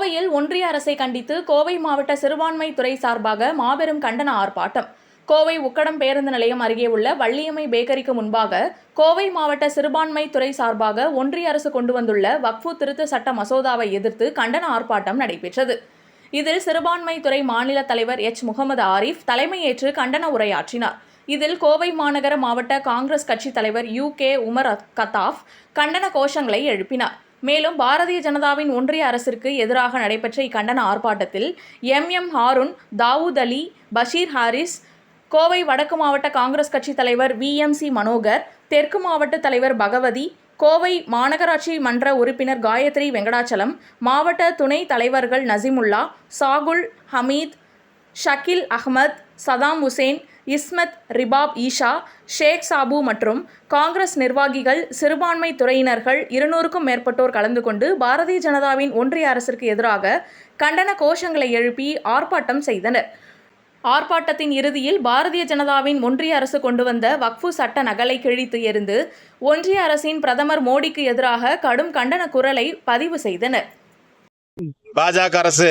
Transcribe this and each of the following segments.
ஒன்றிய அரசை கண்டித்து கோவை மாவட்ட சிறுபான்மை துறை சார்பாக மாபெரும் கண்டன ஆர்ப்பாட்டம். கோவை உக்கடம் பேருந்து நிலையம் அருகே உள்ள வள்ளியம்மை பேக்கரிக்கு முன்பாக கோவை மாவட்ட சிறுபான்மை துறை சார்பாக ஒன்றிய அரசு கொண்டு வந்துள்ள வக்ஃபு திருத்த சட்ட மசோதாவை எதிர்த்து கண்டன ஆர்ப்பாட்டம் நடைபெற்றது. இதில் சிறுபான்மை துறை மாநில தலைவர் எச். முகமது ஆரிஃப் தலைமையேற்று கண்டன உரையாற்றினார். இதில் கோவை மாநகர மாவட்ட காங்கிரஸ் கட்சி தலைவர் யூ. கே. உமர் கத்தாஃப் கண்டன கோஷங்களை எழுப்பினார். மேலும் பாரதிய ஜனதாவின் ஒன்றிய அரசிற்கு எதிராக நடைபெற்ற இக்கண்டன ஆர்ப்பாட்டத்தில் எம் எம் ஹாரூன் தாவூத் அலி பஷீர் ஹாரிஸ் கோவை வடக்கு மாவட்ட காங்கிரஸ் கட்சி தலைவர் வி எம் சி மனோகர் தெற்கு மாவட்ட தலைவர் பகவதி கோவை மாநகராட்சி மன்ற உறுப்பினர் காயத்ரி வெங்கடாச்சலம் மாவட்ட துணை தலைவர்கள் நசிமுல்லா சாகுல் ஹமீத் ஷக்கில் அஹ்மத் சதாம் ஹுசேன் இஸ்மத் ரிபாப் ஈஷா ஷேக் சாபு மற்றும் காங்கிரஸ் நிர்வாகிகள் சிறுபான்மை துறையினர்கள் இருநூறுக்கும் மேற்பட்டோர் கலந்து கொண்டு பாரதிய ஜனதாவின் ஒன்றிய அரசிற்கு எதிராக கண்டன கோஷங்களை எழுப்பி ஆர்ப்பாட்டம் செய்தனர். ஆர்ப்பாட்டத்தின் இறுதியில் பாரதிய ஜனதாவின் ஒன்றிய அரசு கொண்டு வந்த வக்ஃபு சட்ட நகலை கிழித்து எறிந்து ஒன்றிய அரசின் பிரதமர் மோடிக்கு எதிராக கடும் கண்டன குரலை பதிவு செய்தனர். பாஜக அரசு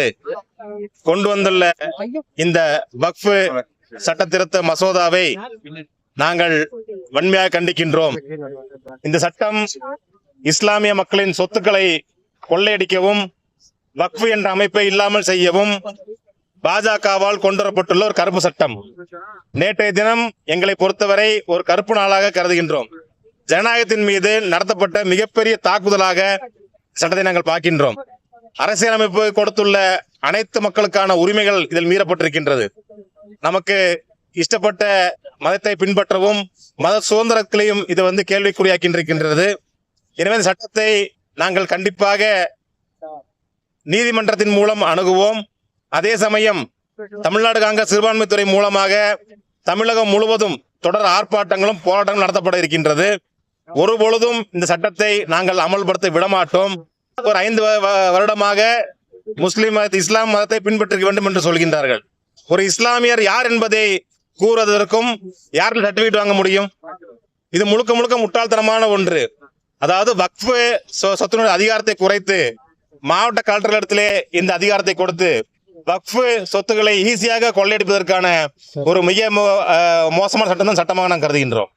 கொண்டு வந்துள்ள இந்த வக்ஃபு சட்ட திருத்த மசோதாவை நாங்கள் வன்மையாக கண்டிக்கின்றோம். இந்த சட்டம் இஸ்லாமிய மக்களின் சொத்துக்களை கொள்ளையடிக்கவும் வக்ஃபு என்ற அமைப்பை இல்லாமல் செய்யவும் பாஜகவால் கொண்டு வரப்பட்டுள்ள ஒரு கருப்பு சட்டம். நேற்றைய தினம் எங்களை பொறுத்தவரை ஒரு கருப்பு நாளாக கருதுகின்றோம். ஜனநாயகத்தின் மீது நடத்தப்பட்ட மிகப்பெரிய தாக்குதலாக சட்டத்தை நாங்கள் பார்க்கின்றோம். அரசியலமைப்பு கொடுத்துள்ள அனைத்து மக்களுக்கான உரிமைகள் இதில் மீறப்பட்டிருக்கின்றது. நமக்கு இஷ்டப்பட்ட மதத்தை பின்பற்றவும் மத சுதந்திரத்திலையும் இது வந்து கேள்விக்குறியாக்கின்றிருக்கின்றது. எனவே இந்த சட்டத்தை நாங்கள் கண்டிப்பாக நீதிமன்றத்தின் மூலம் அணுகுவோம். அதே சமயம் தமிழ்நாடு காங்கிரஸ் சிறுபான்மைத்துறை மூலமாக தமிழகம் முழுவதும் தொடர் ஆர்ப்பாட்டங்களும் போராட்டங்களும் நடத்தப்பட இருக்கின்றது. ஒரு பொழுதும் இந்த சட்டத்தை நாங்கள் அமல்படுத்த விடமாட்டோம். ஒரு ஐந்து வருடமாக முஸ்லிம் மதத்தை இஸ்லாம் மதத்தை பின்பற்ற வேண்டும் என்று சொல்கின்றார்கள். ஒரு இஸ்லாமியர் யார் என்பதை கூறுவதற்கும் யாரில் சர்டிபிகேட் வாங்க முடியும்? இது முழுக்க முழுக்க முட்டாள்தனமான ஒன்று. அதாவது வக்ஃபு சொத்தினுடைய அதிகாரத்தை குறைத்து மாவட்ட கலெக்டர்களிடத்திலே இந்த அதிகாரத்தை கொடுத்து வக்ஃபு சொத்துக்களை ஈஸியாக கொள்ளையடிப்பதற்கான ஒரு மிக மோசமான சட்டம் தான் சட்டமாக நாம் கருதுகின்றோம்.